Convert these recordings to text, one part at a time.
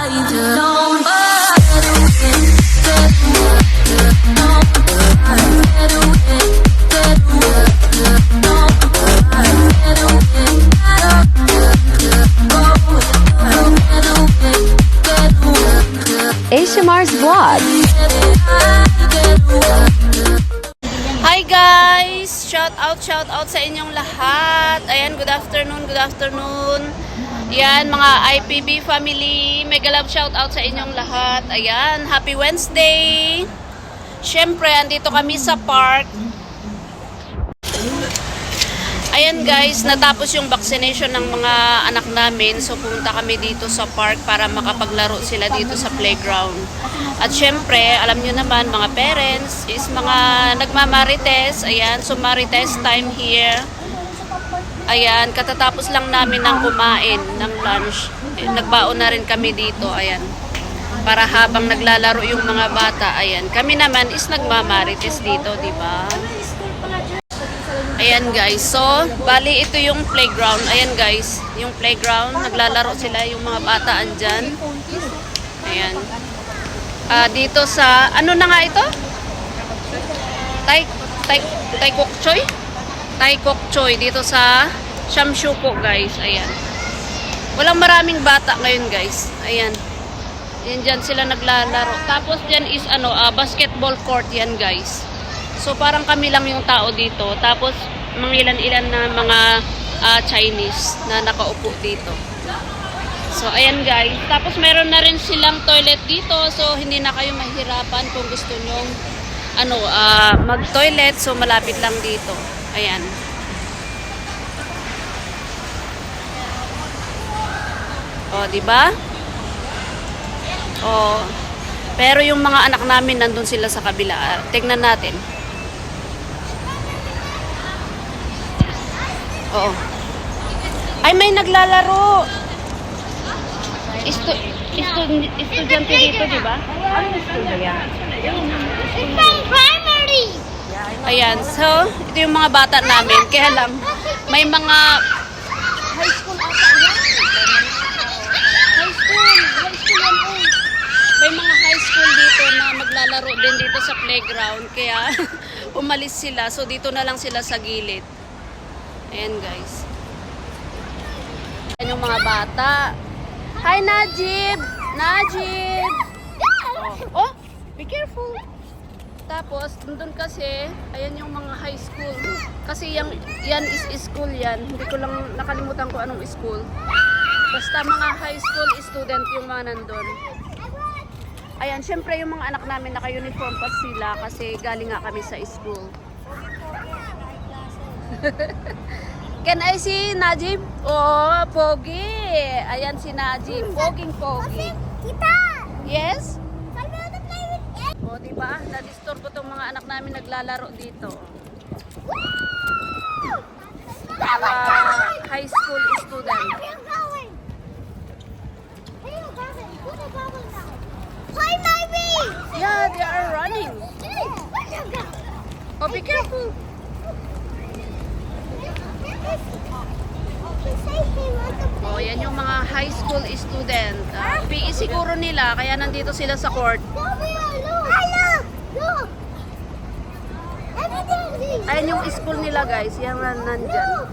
Asia Mars Vlog. Hi guys! Shout out, shout out sa inyong lahat. Ayan, good afternoon, good afternoon. Ayan, mga IPB family, mega love shout out sa inyong lahat. Ayan, happy Wednesday! Siyempre, andito kami sa park. Ayan guys, natapos yung vaccination ng mga anak namin. So pumunta kami dito sa park para makapaglaro sila dito sa playground. At syempre, alam nyo naman mga parents is mga nagmamarites. Ayan, so marites time here. Ayan, katatapos lang namin ng kumain ng lunch. Eh, Nagbaon na rin kami dito. Ayan. Para habang naglalaro yung mga bata, ayan. Kami naman is nagmamarites dito, di ba? Ayan guys, so bali ito yung playground. Ayan guys, yung playground, naglalaro sila yung mga bata andyan. Ayan. Ah, dito sa, ano na nga ito? Tai, tai, tai Kok Choy? Tai Kok Choy, dito sa Shamshu po guys. Ayan. Walang maraming bata ngayon guys. Ayan. Yan dyan sila naglalaro. Tapos dyan is ano, ah, basketball court yan guys. So parang kami lang yung tao dito. Tapos mangilan-ilan na mga ah, Chinese na nakaupo dito. So ayan guys. Tapos meron na rin silang toilet dito. So hindi na kayo mahirapan kung gusto nyong ano, ah, mag-toilet. So malapit lang dito. Ayan. O, di ba? O, pero yung mga anak namin nandun sila sa kabila. Ah, Tingnan natin. Oo. Ay, may naglalaro. Istu istu estudyante dito, di ba? Ano It's from primary. Ayan, so, ito yung mga bata namin. Kaya lang, may mga high school ata yan. High school, high school yan oh. May mga high school dito na maglalaro din dito sa playground. Kaya, umalis sila. So, dito na lang sila sa gilid. Ayan, guys. Ayan yung mga bata. Hi, Najib! Najib! Oh, oh, be careful. Tapos, dun kasi, ayan yung mga high school. Kasi yan, yan is school yan. Hindi ko lang nakalimutan ko anong school. Basta mga high school student yung mga nandun. Ayan, syempre yung mga anak namin naka-uniform pa sila kasi galing nga kami sa school. Can I see Najib? Oh, Pogi! Ayan si Najib. Poging Pogi. Kita. Yes? O, di ba? Na-disturb ko tong mga anak namin naglalaro dito. Mga high school student. Where are you going? Where are you going? Where are you going now? Hi, Ivy. Yeah, they are running. Where you going? Oh, be careful. Oh, yan yung mga high school student. Ah, PE siguro nila, kaya nandito sila sa court. Ayan yung school nila, guys. Yan na nandyan.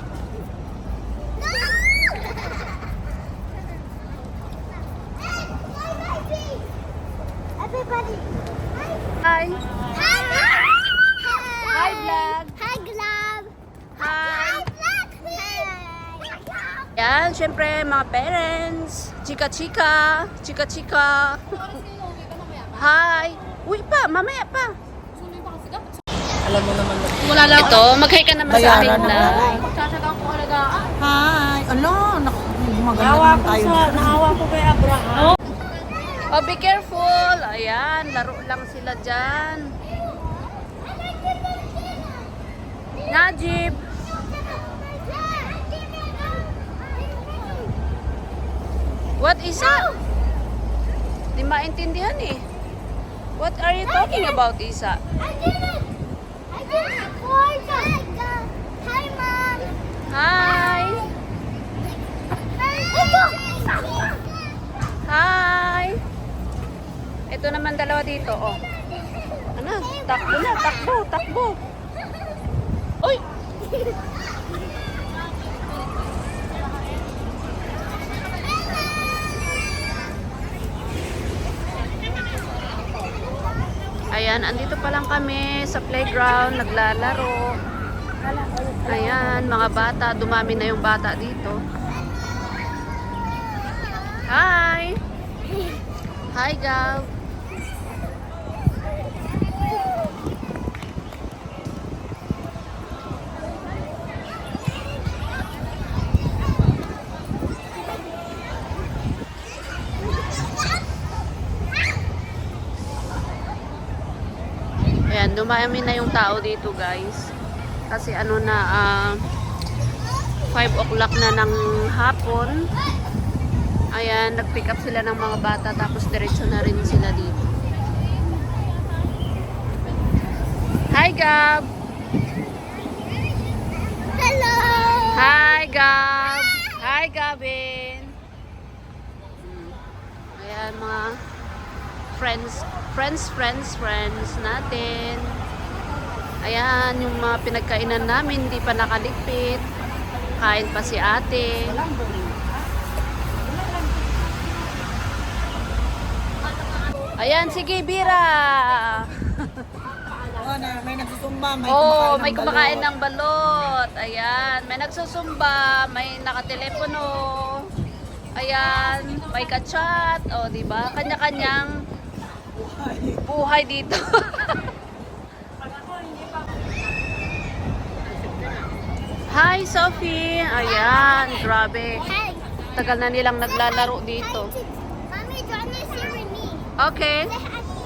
Everybody. Hi. Hi, vlog. Hi, Glove. Hi. Vlog. Yan, syempre, mga parents. Chika-chika. Chika-chika. Hi. Uy pa, mamaya pa. Wala lang. Ito, mag-hi ka naman sa Bayaran na. Hi. Ano? Naku, maganda naman tayo. Naawa ko kay Abraham. Oh, be careful. Ayan, laro lang sila dyan. Najib. What is that? Di maintindihan eh. What are you talking about, Isa? I did it. I did it. Hi, Hi, Mom. Hi. Hi. Hi. Ito naman dalawa dito, oh. Ano? Takbo na, takbo, takbo. Uy! Ayan, andito pa lang kami sa playground, naglalaro. Ayan, mga bata, dumami na yung bata dito. Hi! Hi, Gav. Dumami na yung tao dito, guys. Kasi ano na, 5 o'clock na ng hapon. Ayan, nag-pick up sila ng mga bata tapos diretso na rin sila dito. Hi, Gab! Hello! Hi, Gab! Hi, Gabin! Hmm. Ayan, mga friends, friends, friends, friends natin. Ayan, yung mga pinagkainan namin, hindi pa nakaligpit. Kain pa si ate. Ayan, sige, Bira! Oh, na, may nagsusumba, may oh, kumakain may ng kumakain balot. ng balot. Ayan, may nagsusumba, may nakatelepono. Ayan, may kachat. O, di ba? Kanya-kanyang buhay dito. Hi, Sophie. Ayan, grabe. Tagal na nilang naglalaro dito. Mommy, to sit with me? Okay.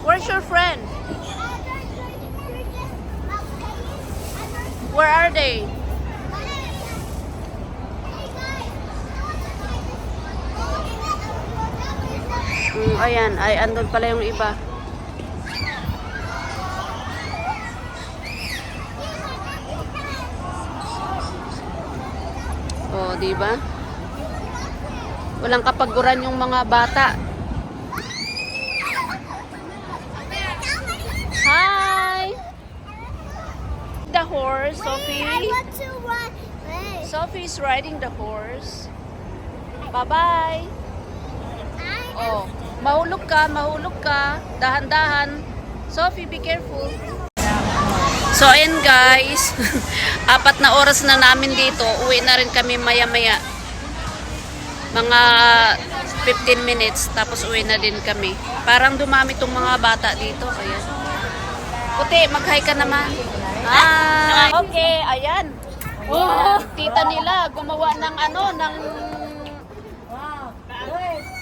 Where's your friend? Where are they? Mm, ayan, ay andun pala yung iba. Oh, di ba? Walang kapaguran yung mga bata. Hi! The horse, Sophie. Sophie's riding the horse. Bye-bye. Oh, mahulog ka, mahulog ka. Dahan-dahan. Sophie, be careful. So, ayan guys. Apat na oras na namin dito. Uwi na rin kami maya-maya. Mga 15 minutes. Tapos uwi na din kami. Parang dumami tong mga bata dito. Kaya. Puti, mag-hi ka naman. Ah, okay, ayan. Oh, tita nila gumawa ng ano, ng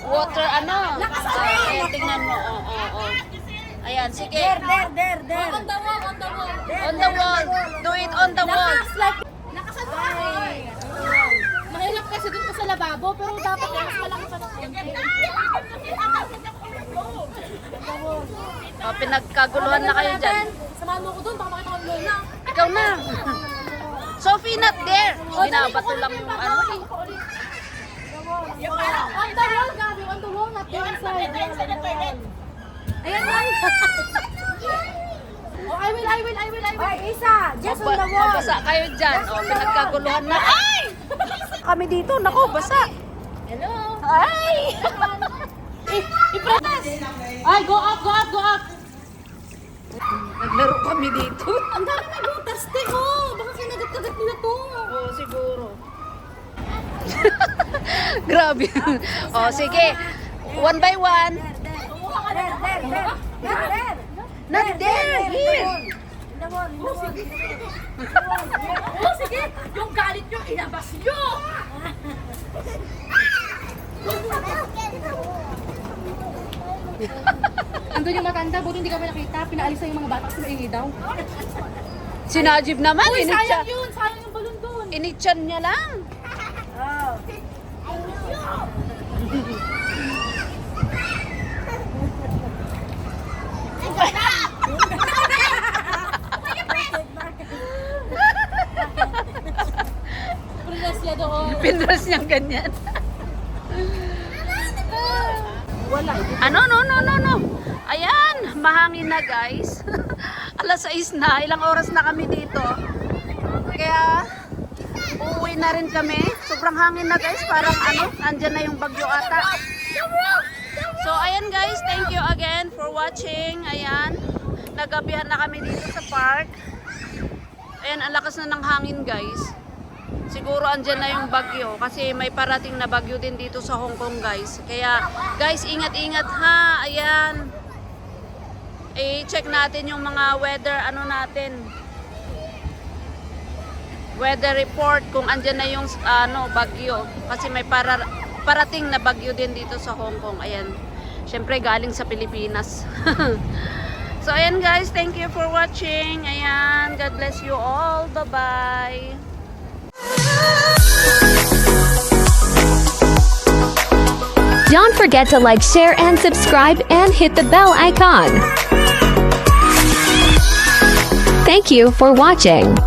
water ano. Ayan, tingnan mo. Oh, oh, oh. Ayan, sige. There, there, there, there. On the wall. Do it on the wall. Mahirap kasi dun ka sa lababo, pero dapat mas malaki pa ng. Oh, pinagkaguluhan na kayo dyan. Samahan mo ko dun, baka makita ko yung lola. Ikaw na. Sophie, not there. Binabato lang yung ano eh. On the wall, Gabi, on the wall, not the inside. Ayan lang. Oh, I will, I will, I will, I will. Ay, Isa, just Ba- oh, basa kayo dyan. Oh, pinagkaguluhan na. Ay! Kami dito. Nako, basa. Hello. Ay! Ay, go up, go up, go up. Naglaro kami dito. Ang dami may butas, te, oh. Baka kinagat-kagat nila to. Oo, siguro. Grabe. oh, sige. One by one. There, there, there. There, there. Not there. Here. The wall, the wall. Oh, sige. Yung galit nyo, ilabas nyo. Andun yung matanda, buti hindi kami nakita. Pinaalis na yung mga bata kasi maingay daw. Si Najib naman. Uy, sayang yun. Sayang yung balon doon. initsan niya lang. Prinas niya Pinras niyang ganyan. Wala, Ano, no, no, no, no. Ayan, mahangin na guys. Alas 6 na, ilang oras na kami dito. Kaya, uuwi na rin kami. Sobrang hangin na guys, parang ano, andyan na yung bagyo ata. So, ayan guys, thank you again for watching. Ayan, nagabihan na kami dito sa park. Ayan, ang lakas na ng hangin guys. Siguro andyan na yung bagyo kasi may parating na bagyo din dito sa Hong Kong guys. Kaya guys, ingat-ingat ha. Ayan. I-check natin yung mga weather ano natin. Weather report kung andyan na yung ano bagyo kasi may para parating na bagyo din dito sa Hong Kong. Ayan. Syempre galing sa Pilipinas. so ayan guys, thank you for watching. Ayan, God bless you all. Bye-bye. Don't forget to like, share, and subscribe and hit the bell icon. Thank you for watching.